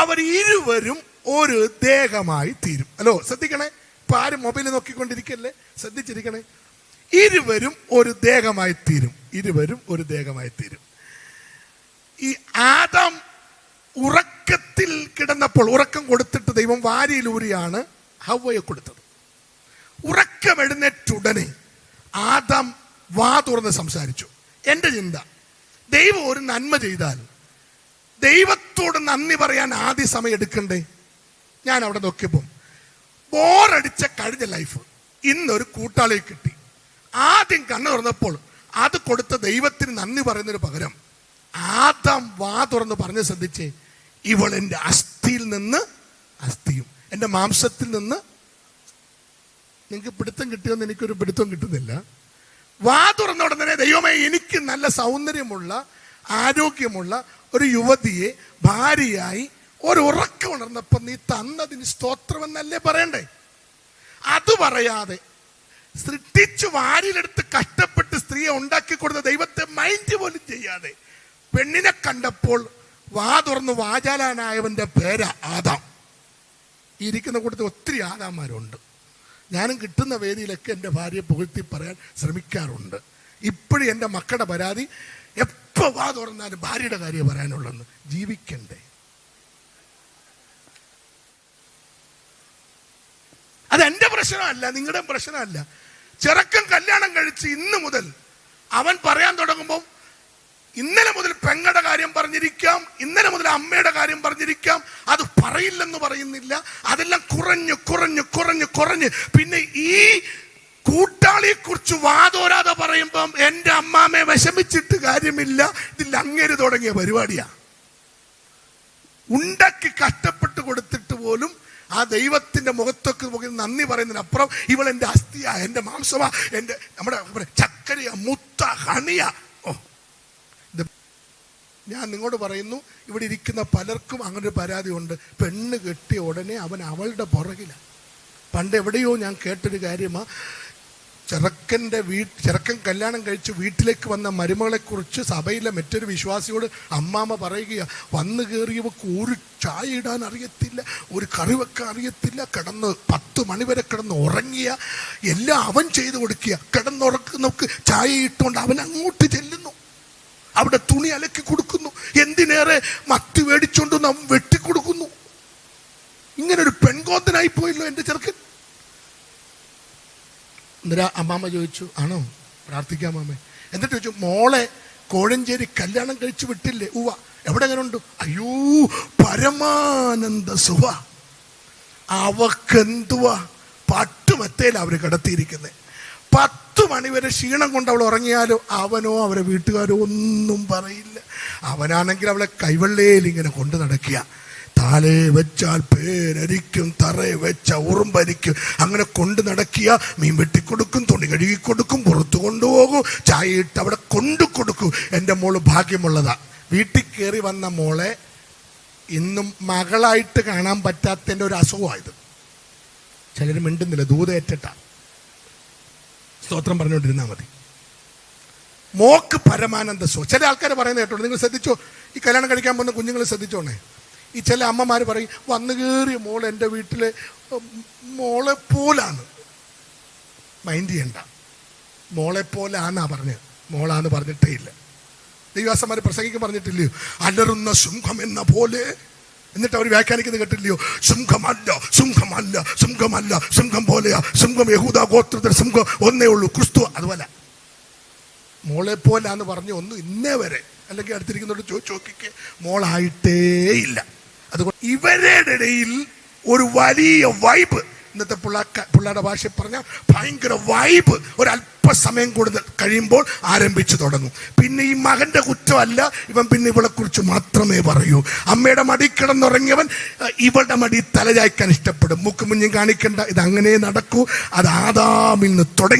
അവർ ഇരുവരും ഒരു ദേഹമായി തീരും. ഹലോ ശ്രദ്ധിക്കണേ. ഇപ്പൊ ആരും മൊബൈൽ നോക്കിക്കൊണ്ടിരിക്കല്ലേ? ശ്രദ്ധിച്ചിരിക്കണേ. ഇരുവരും ഒരു ദേഹമായി തീരും. ഇരുവരും ഒരു ദേഹമായി തീരും. ഈ ആദാം ഉറക്കത്തിൽ കിടന്നപ്പോൾ ഉറക്കം കൊടുത്തിട്ട് ദൈവം വാരിയിലൂരിയാണ് ഹവയെ കൊടുത്തത്. ഉറക്കം എഴുന്നേറ്റുടനെ ആദാം വാ തുറന്ന് സംസാരിച്ചു. എന്റെ ചിന്ത ദൈവം ഒരു നന്മ ചെയ്താൽ ദൈവത്തോട് നന്ദി പറയാൻ ആദ്യ സമയം എടുക്കണ്ടേ? ഞാൻ അവിടെ നോക്കിയപ്പോൾ ബോറടിച്ച കഴിഞ്ഞ ലൈഫ് ഇന്നൊരു കൂട്ടാളിയെ കിട്ടി. ആദ്യം കണ്ണു തുറന്നപ്പോൾ അത് കൊടുത്ത ദൈവത്തിന് നന്ദി പറയുന്നതിന് പകരം ആദാം വാ തുറന്ന് പറഞ്ഞ് ശ്രദ്ധിച്ചേ ഇവൾ എന്റെ അസ്ഥിയിൽ നിന്ന് അസ്ഥിയും എന്റെ മാംസത്തിൽ നിന്ന് നിങ്ങൾക്ക് പിടുത്തം കിട്ടിയോന്ന് എനിക്കൊരു പിടുത്തം കിട്ടുന്നില്ല. വാ തുറന്ന ഉടനെ ദൈവമേ എനിക്ക് നല്ല സൗന്ദര്യമുള്ള ആരോഗ്യമുള്ള ഒരു യുവതിയെ ഭാര്യയായി ഒരു ഉറക്കം ഉണർന്നപ്പം നീ തന്നതിന് സ്തോത്രമെന്നല്ലേ പറയണ്ടേ? അത് പറയാതെ സൃഷ്ടിച്ചു വാരിലെടുത്ത് കഷ്ടപ്പെട്ട് സ്ത്രീയെ ഉണ്ടാക്കി കൊടുത്ത ദൈവത്തെ മൈൻഡ് പോലും ചെയ്യാതെ പെണ്ണിനെ കണ്ടപ്പോൾ വാ തുറന്ന് വാചാലാനായവന്റെ പേര ആദാം. ഇരിക്കുന്ന കൂട്ടത്തിൽ ഒത്തിരി ആദാമാരുണ്ട്. ഞാനും കിട്ടുന്ന വേദിയിലൊക്കെ എന്റെ ഭാര്യയെ പുകഴ്ത്തി പറയാൻ ശ്രമിക്കാറുണ്ട്. ഇപ്പോഴും എന്റെ മക്കളുടെ പരാതി എപ്പോൾ വാ തുറന്നാൽ ഭാര്യയുടെ കാര്യം പറയാനുള്ളെന്ന് ജീവിക്കണ്ടേ? അത് എന്റെ പ്രശ്നമല്ല നിങ്ങളുടെ പ്രശ്നമല്ല. ചെറുക്കൻ കല്യാണം കഴിച്ച് ഇന്ന് മുതൽ അവൻ പറയാൻ തുടങ്ങുമ്പോൾ ഇന്നലെ മുതൽ പെങ്ങളുടെ കാര്യം പറഞ്ഞിരിക്കാം ഇന്നലെ മുതൽ അമ്മയുടെ കാര്യം പറഞ്ഞിരിക്കാം. അത് പറയില്ലെന്ന് പറയുന്നില്ല. അതെല്ലാം കുറഞ്ഞ് കുറഞ്ഞ് കുറഞ്ഞ് കുറഞ്ഞ്. പിന്നെ ഈ കൂട്ടാളിയെ കുറിച്ച് വാതോരാതെ തുടങ്ങിയ പരിപാടിയാ. ഉണ്ടാക്കി കഷ്ടപ്പെട്ട് കൊടുത്തിട്ട് പോലും ആ ദൈവത്തിന്റെ മുഖത്തൊക്കെ നോക്കി നന്ദി പറയുന്നതിനപ്പുറം ഇവൾ എന്റെ അസ്ഥിയാ എന്റെ മാംസമാ എന്റെ നമ്മുടെ ചക്കരിയ മുത്ത ഹണിയ. ഓ. ഞാൻ നിങ്ങളോട് പറയുന്നു ഇവിടെ ഇരിക്കുന്ന പലർക്കും അങ്ങനെ ഒരു പരാതി ഉണ്ട് പെണ്ണ് കെട്ടിയ ഉടനെ അവൻ അവളുടെ പുറകിലാണ് പണ്ട് എവിടെയോ ഞാൻ കേട്ടൊരു കാര്യമാ ചെറുക്കന്റെ വീ ചെറുക്കൻ കല്യാണം കഴിച്ച് വീട്ടിലേക്ക് വന്ന മരുമകളെക്കുറിച്ച് സഭയിലെ മറ്റൊരു വിശ്വാസിയോട് അമ്മാമ്മ പറയുകയാണ് വന്നു കയറിയവർക്ക് ഒരു ചായ ഇടാൻ അറിയത്തില്ല ഒരു കറി വെക്കാൻ അറിയത്തില്ല കിടന്ന് പത്ത് മണിവരെ കിടന്ന് ഉറങ്ങിയ എല്ലാം അവൻ ചെയ്തു കൊടുക്കുക കിടന്നുറക്കുന്നവർക്ക് ചായ ഇട്ടുകൊണ്ട് അവൻ അങ്ങോട്ട് ചെല്ലുന്നു അവിടെ തുണി അലക്കി കൊടുക്കുന്നു എന്തിനേറെ മത്തി മേടിച്ചുകൊണ്ട് നാം വെട്ടിക്കൊടുക്കുന്നു. ഇങ്ങനെ ഒരു പെൺകോന്തനായി പോയല്ലോ എന്റെ ചെറുക്കൻ. എന്നിട്ട് അമ്മാമ്മ ചോദിച്ചു ആണോ? പ്രാർത്ഥിക്കാം അമ്മേ എന്നിട്ട് ചോദിച്ചു മോളെ കോഴഞ്ചേരി കല്യാണം കഴിച്ചു വിട്ടില്ലേ? ഉവ എവിടെ അങ്ങനെ ഉണ്ട് അയ്യോ പരമാനന്ദ സുഖ അവക്കെന്തുവാ? പട്ടുമത്തേല അവർ കിടത്തിയിരിക്കുന്നത് പത്ത് മണിവരെ ക്ഷീണം കൊണ്ട് അവൾ ഉറങ്ങിയാലോ? അവനോ അവരെ വീട്ടുകാരോ ഒന്നും പറയില്ല. അവനാണെങ്കിൽ അവളെ കൈവെള്ളയിൽ ഇങ്ങനെ കൊണ്ടു നടക്കുക. താലേ വെച്ചാൽ പേരരിക്കും തറയെ വെച്ച ഉറുമ്പരിക്കും. അങ്ങനെ കൊണ്ട് നടക്കിയ മീൻ വെട്ടിക്കൊടുക്കും തുണി കഴുകി കൊടുക്കും പുറത്തു കൊണ്ടുപോകും ചായ ഇട്ട് അവിടെ കൊണ്ടു കൊടുക്കും. എന്റെ മോൾ ഭാഗ്യമുള്ളതാ. വീട്ടിൽ കയറി വന്ന മോളെ ഇന്നും മകളായിട്ട് കാണാൻ പറ്റാത്തതിന്റെ ഒരു അസുഖമായത് ചിലർ മിണ്ടുന്നില്ല ദൂതേറ്റട്ട സ്തോത്രം പറഞ്ഞുകൊണ്ടിരുന്നാൽ മതി. മോക്ക് പരമാനന്ദ സോ ചില ആൾക്കാർ പറയുന്നത് കേട്ടോ നിങ്ങൾ ശ്രദ്ധിച്ചോ? ഈ കല്യാണം കഴിക്കാൻ പോകുന്ന കുഞ്ഞുങ്ങൾ ശ്രദ്ധിച്ചോണേ? ഈ ചില അമ്മമാർ പറയും വന്നു കയറിയ മോൾ എന്റെ വീട്ടിലെ? മോളെ പോലാണ്. മൈൻഡ് ചെയ്യണ്ട. മോളെ പോലാന്നാ പറഞ്ഞത് മോളാന്ന് പറഞ്ഞിട്ടേ ഇല്ല. ദൈവാസന്മാർ പ്രസംഗിക്കാൻ പറഞ്ഞിട്ടില്ലയോ? അലറുന്ന സിംഹം എന്ന പോലെ. എന്നിട്ട് അവർ വ്യാഖ്യാനിക്കുന്നത് കേട്ടില്ലയോ? സിംഹമല്ല സിംഹമല്ല സിംഹമല്ല സിംഹം പോലെയാ. സിംഹം യഹൂദ ഗോത്രത്തിൽ സിംഹം ഒന്നേ ഉള്ളൂ ക്രിസ്തു അതുപോലെ. മോളെ പോലാന്ന് പറഞ്ഞു ഒന്നും ഇന്നേ വരെ. അല്ലെങ്കിൽ അടുത്തിരിക്കുന്നവരോട് ചോദിച്ചു നോക്കിക്ക് മോളായിട്ടേ ഇല്ല. അതുകൊണ്ട് ഇവരുടെ ഇടയിൽ ഒരു വലിയ വൈബ് ഇന്നത്തെ പിള്ളേർക്ക് പിള്ളേരുടെ ഭാഷയിൽ പറഞ്ഞാൽ ഭയങ്കര വൈബ് ഒരു അല്പസമയം കൂടുതൽ കഴിയുമ്പോൾ ആരംഭിച്ചു തുടങ്ങും. പിന്നെ ഈ മകന്റെ കുറ്റമല്ല ഇവൻ പിന്നെ ഇവളെ കുറിച്ച് മാത്രമേ പറയൂ. അമ്മയുടെ മടി കിടന്നുറങ്ങിയവൻ ഇവളുടെ മടി തലചായ്ക്കാൻ ഇഷ്ടപ്പെടും. മൂക്കുമുഞ്ഞും കാണിക്കേണ്ട ഇത് അങ്ങനെ നടക്കൂ. അത് ആദാമിൽ നിന്ന് തുടങ്ങി.